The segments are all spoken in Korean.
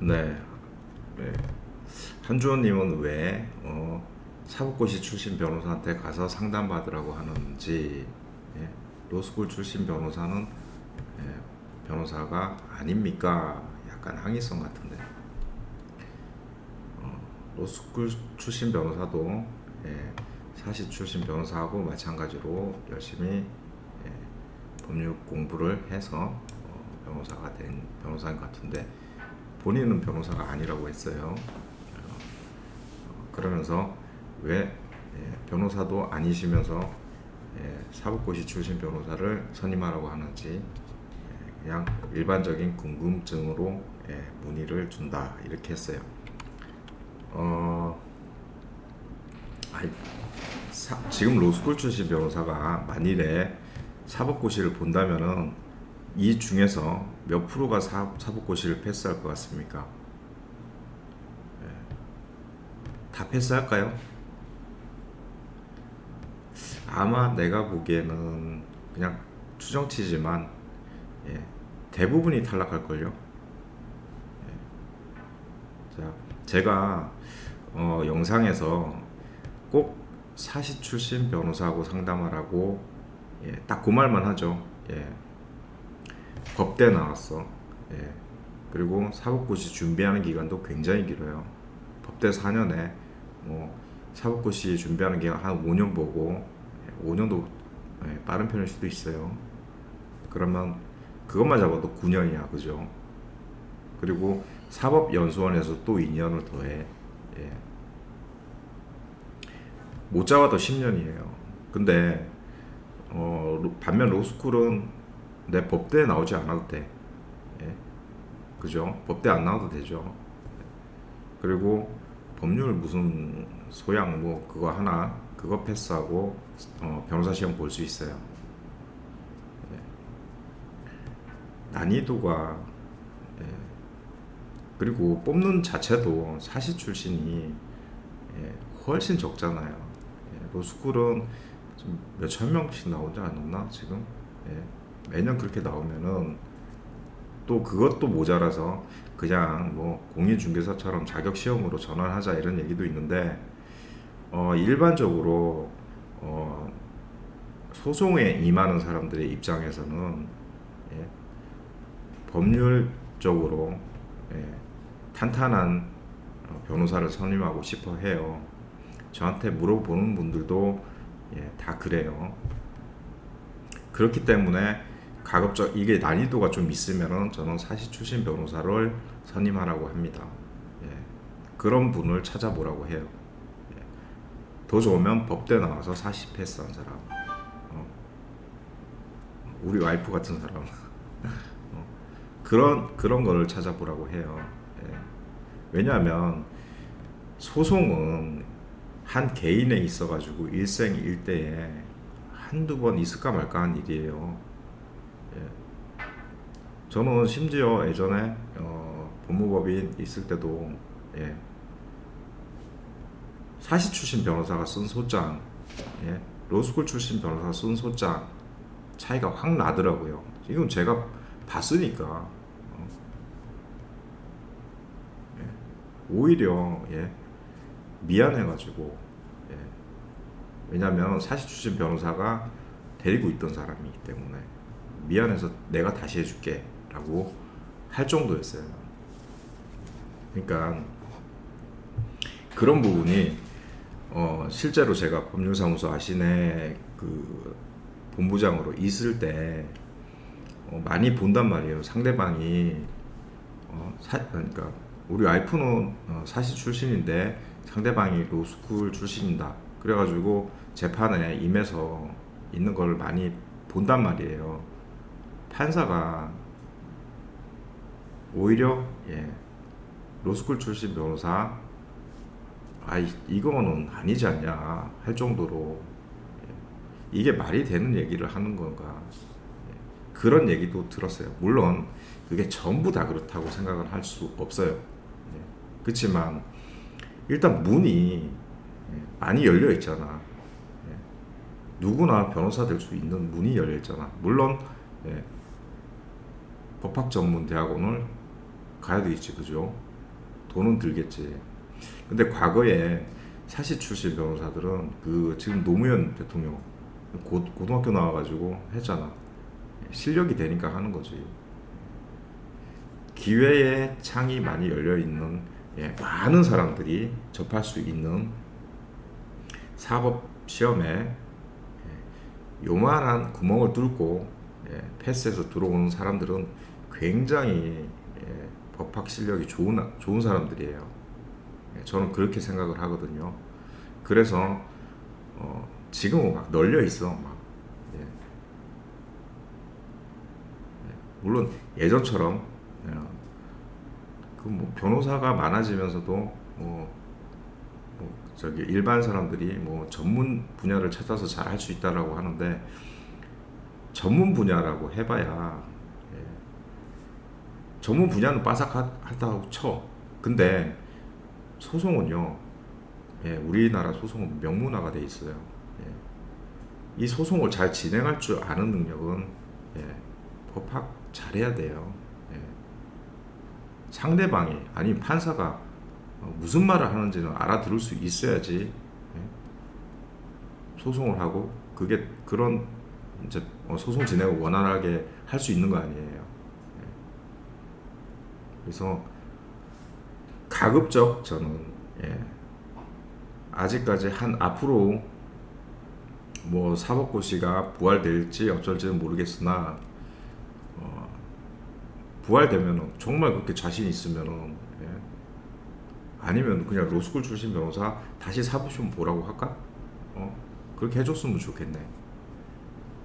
네. 네. 한주원님은 왜 어, 사법고시 출신 변호사한테 가서 상담받으라고 하는지 예, 로스쿨 출신 변호사는 예, 변호사가 아닙니까? 약간 항의성 같은데 어, 로스쿨 출신 변호사도 예, 사시 출신 변호사하고 마찬가지로 열심히 예, 법률 공부를 해서 어, 변호사가 된 변호사인 것 같은데 본인은 변호사가 아니라고 했어요. 어, 그러면서 왜 예, 변호사도 아니시면서 예, 사법고시 출신 변호사를 선임하라고 하는지 예, 그냥 일반적인 궁금증으로 예, 문의를 준다 이렇게 했어요. 어, 아이, 사, 지금 로스쿨 출신 변호사가 만일에 사법고시를 본다면은 이 중에서 몇 프로가 사, 사법고시를 패스할 것 같습니까? 예. 다 패스할까요? 아마 내가 보기에는 그냥 추정치지만 예, 대부분이 탈락할걸요. 예. 자, 제가 어, 영상에서 꼭 사시 출신 변호사하고 상담하라고 예, 딱 그 말만 하죠. 예. 법대 나왔어. 예. 그리고 사법고시 준비하는 기간도 굉장히 길어요. 법대 4년에 뭐 사법고시 준비하는 기간 한 5년 보고 예, 5년도 예, 빠른 편일 수도 있어요. 그러면 그것만 잡아도 9년이야, 그죠? 그리고 사법연수원에서 또 2년을 더해. 예. 못 잡아도 10년이에요. 근데 어, 로- 반면 로스쿨은 내 법대에 나오지 않아도 돼. 예. 그죠? 법대 안 나와도 되죠. 그리고 법률 무슨 소양 뭐 그거 하나 그거 패스하고 어, 변호사 시험 볼 수 있어요. 예. 난이도가 예. 그리고 뽑는 자체도 사시 출신이 예, 훨씬 적잖아요. 예, 로스쿨은 좀 몇천 명씩 나오지 않았나 지금? 예, 매년 그렇게 나오면은 또 그것도 모자라서 그냥 뭐 공인중개사처럼 자격 시험으로 전환하자 이런 얘기도 있는데 어, 일반적으로 어, 소송에 임하는 사람들의 입장에서는 예, 법률적으로 예, 탄탄한 어, 변호사를 선임하고 싶어 해요. 저한테 물어보는 분들도 예, 다 그래요. 그렇기 때문에 가급적 이게 난이도가 좀 있으면은 저는 사시 출신 변호사를 선임하라고 합니다. 예, 그런 분을 찾아보라고 해요. 예, 더 좋으면 법대 나와서 사시 패스한 사람, 어, 우리 와이프 같은 사람, 어, 그런 그런 거를 찾아보라고 해요. 예. 왜냐하면 소송은 한 개인에 있어가지고 일생 일대에 한두 번 있을까 말까 한 일이에요. 예. 저는 심지어 예전에 어, 법무법인 있을 때도 예. 사시 출신 변호사가 쓴 소장, 예. 로스쿨 출신 변호사가 쓴 소장 차이가 확 나더라고요. 이건 제가 봤으니까 어. 예. 오히려 예. 미안해가지고 예. 왜냐하면 사시 출신 변호사가 데리고 있던 사람이기 때문에 미안해서 내가 다시 해줄게 라고 할 정도였어요. 그러니까 그런 부분이 어, 실제로 제가 법률사무소 아시네 그 본부장으로 있을 때 어, 많이 본단 말이에요. 상대방이 어, 사, 그러니까 우리 와이프는 어, 사시 출신인데 상대방이 로스쿨 출신이다. 그래가지고 재판에 임해서 있는 걸 많이 본단 말이에요. 판사가 오히려 예, 로스쿨 출신 변호사 아 이거는 아니지 않냐 할 정도로 예, 이게 말이 되는 얘기를 하는 건가 예, 그런 얘기도 들었어요. 물론 그게 전부 다 그렇다고 생각을 할 수 없어요. 예, 그렇지만 일단 문이 예, 많이 열려 있잖아. 예, 누구나 변호사 될 수 있는 문이 열려 있잖아. 물론 예, 법학 전문 대학원을 가야 되겠지, 그죠? 돈은 들겠지. 근데 과거에 사시 출신 변호사들은 그 지금 노무현 대통령 고, 고등학교 나와가지고 했잖아. 실력이 되니까 하는 거지. 기회의 창이 많이 열려 있는 예, 많은 사람들이 접할 수 있는 사법 시험에 예, 요만한 구멍을 뚫고 예, 패스해서 들어오는 사람들은 굉장히 예, 법학 실력이 좋은 좋은 사람들이에요. 예, 저는 그렇게 생각을 하거든요. 그래서 어, 지금은 막 널려 있어. 막 예. 예, 물론 예전처럼 그뭐 변호사가 많아지면서도 뭐, 뭐 저기 일반 사람들이 뭐 전문 분야를 찾아서 잘 할 수 있다라고 하는데 전문 분야라고 해봐야 예. 전문 분야는 빠삭하다고 쳐. 근데 소송은요, 예, 우리나라 소송은 명문화가 돼 있어요. 예. 이 소송을 잘 진행할 줄 아는 능력은 예, 법학 잘해야 돼요. 예. 상대방이 아니 판사가 어, 무슨 말을 하는지는 알아들을 수 있어야지 예. 소송을 하고 그게 그런 이제 어, 소송 진행을 원활하게 할 수 있는 거 아니에요. 예. 그래서 가급적 저는 예, 아직까지 한 앞으로 뭐 사법고시가 부활될지 어쩔지는 모르겠으나 어, 부활되면은 정말 그렇게 자신 있으면은 예, 아니면 그냥 로스쿨 출신 변호사 다시 사법시험 보라고 할까? 어, 그렇게 해줬으면 좋겠네.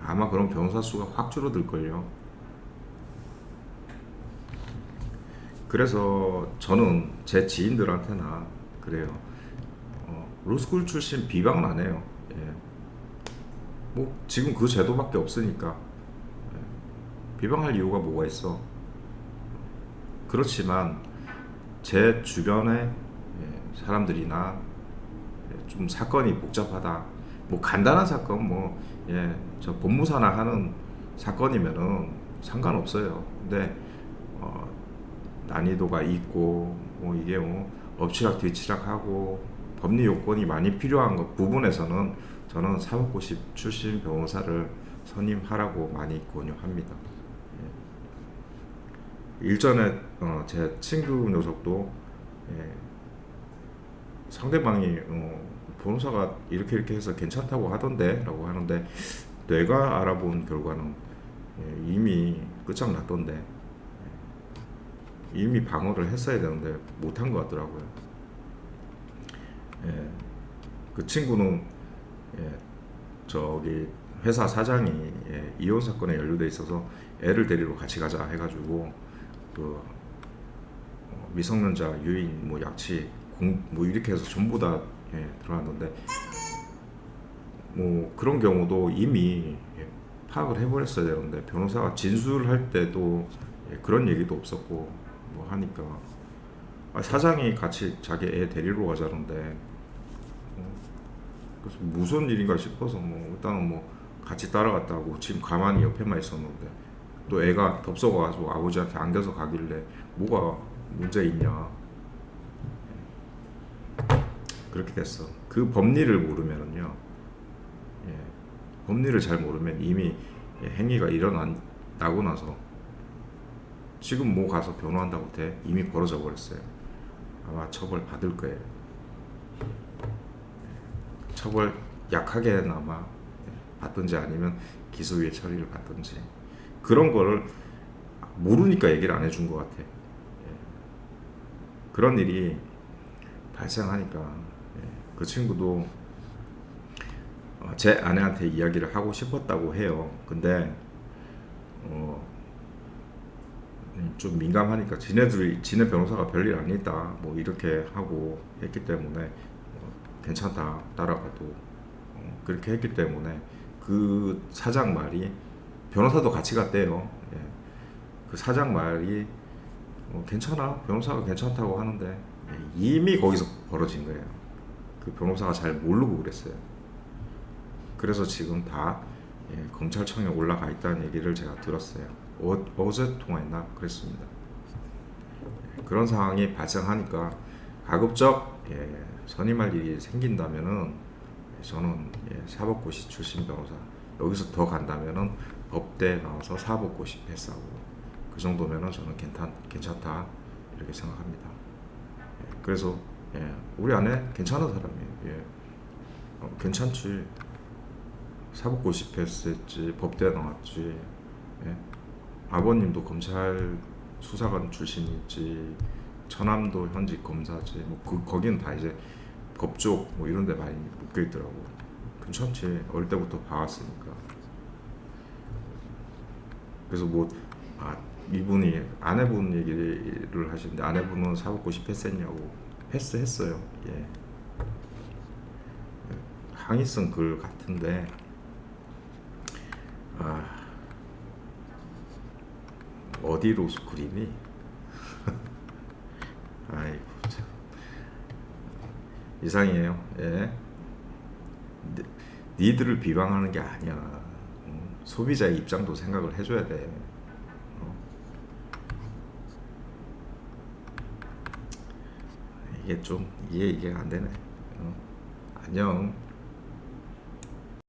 아마 그럼 변호사 수가 확 줄어들 걸요. 그래서 저는 제 지인들한테나 그래요. 어, 로스쿨 출신 비방은 안 해요. 예. 뭐 지금 그 제도밖에 없으니까 예. 비방할 이유가 뭐가 있어? 그렇지만 제 주변의 예, 사람들이나 예, 좀 사건이 복잡하다. 뭐 간단한 사건 뭐 예, 저 법무사나 하는 사건이면은 상관없어요. 근데 어, 난이도가 있고 뭐 이게 뭐 엎치락 뒤치락하고 법리 요건이 많이 필요한 것 부분에서는 저는 사법고시 출신 변호사를 선임하라고 많이 권유합니다. 예. 일전에 어, 제 친구 녀석도 예, 상대방이 어, 변호사가 이렇게 이렇게 해서 괜찮다고 하던데라고 하는데 내가 알아본 결과는 예, 이미 끝장났던데 예, 이미 방어를 했어야 되는데 못한 것 같더라고요. 예, 그 친구는 예, 저기 회사 사장이 예, 이혼 사건에 연루돼 있어서 애를 데리러 같이 가자 해가지고 그 어, 미성년자 유인 뭐 약치 공, 뭐 이렇게 해서 전부 다 예, 들어왔는데 뭐 그런 경우도 이미 예, 파악을 해버렸어야 되는데 변호사가 진술할 때도 예, 그런 얘기도 없었고 뭐 하니까. 아, 사장이 같이 자기 애 데리러 가자는데. 어, 그래서 무슨 일인가 싶어서 뭐 일단은 뭐 같이 따라갔다고 지금 가만히 옆에만 있었는데 또 애가 덥석와가지고 아버지한테 안겨서 가길래 뭐가 문제 있냐. 그렇게 됐어. 그 법리를 모르면은요, 예, 법리를 잘 모르면 이미 예, 행위가 일어나고 나서 지금 뭐 가서 변호한다고 돼 이미 벌어져 버렸어요. 아마 처벌 받을 거예요. 예, 처벌 약하게나마 예, 받든지 아니면 기소유예 처리를 받든지 그런 거를 모르니까 얘기를 안 해준 것 같아. 예. 그런 일이 발생하니까 예, 그 친구도 어, 제 아내한테 이야기를 하고 싶었다고 해요. 근데 어, 좀 민감하니까 지네들이 지네 변호사가 별일 아니다 뭐 이렇게 하고 했기 때문에 어, 괜찮다 따라가도 어, 그렇게 했기 때문에 그 사장 말이 변호사도 같이 갔대요. 예. 그 사장 말이 어, 괜찮아 변호사가 괜찮다고 하는데 예, 이미 거기서 벌어진 거예요. 그 변호사가 잘 모르고 그랬어요. 그래서 지금 다 예, 검찰청에 올라가 있다는 얘기를 제가 들었어요. 어, 어제 통화했나 그랬습니다. 그런 상황이 발생하니까 가급적 예, 선임할 일이 생긴다면은 저는 예, 사법고시 출신 변호사 여기서 더 간다면은 법대 나와서 사법고시 패스하고 그 정도면은 저는 괜찮 괜찮다 이렇게 생각합니다. 예, 그래서 예, 우리 안에 괜찮은 사람이에요. 예. 어, 괜찮지. 사법고시 패스했지, 법대 나왔지. 예. 아버님도 검찰 수사관 출신이지, 처남도 현직 검사지. 뭐 그 거기는 다 이제 법조 뭐 이런 데 많이 묶여 있더라고. 괜찮지. 어릴 때부터 봐왔으니까. 그래서 뭐 아, 이분이 아내분 얘기를 하시는데 아내분은 사법고시 패스했냐고 패스했어요. 예. 항의성 글 같은데 아, 어디로 그리니? 아이고 참 이상해요. 예. 니- 니들을 비방하는 게 아니야. 음, 소비자의 입장도 생각을 해줘야 돼. 어? 이게 좀 이해 이게 안 되네. 어? 안녕.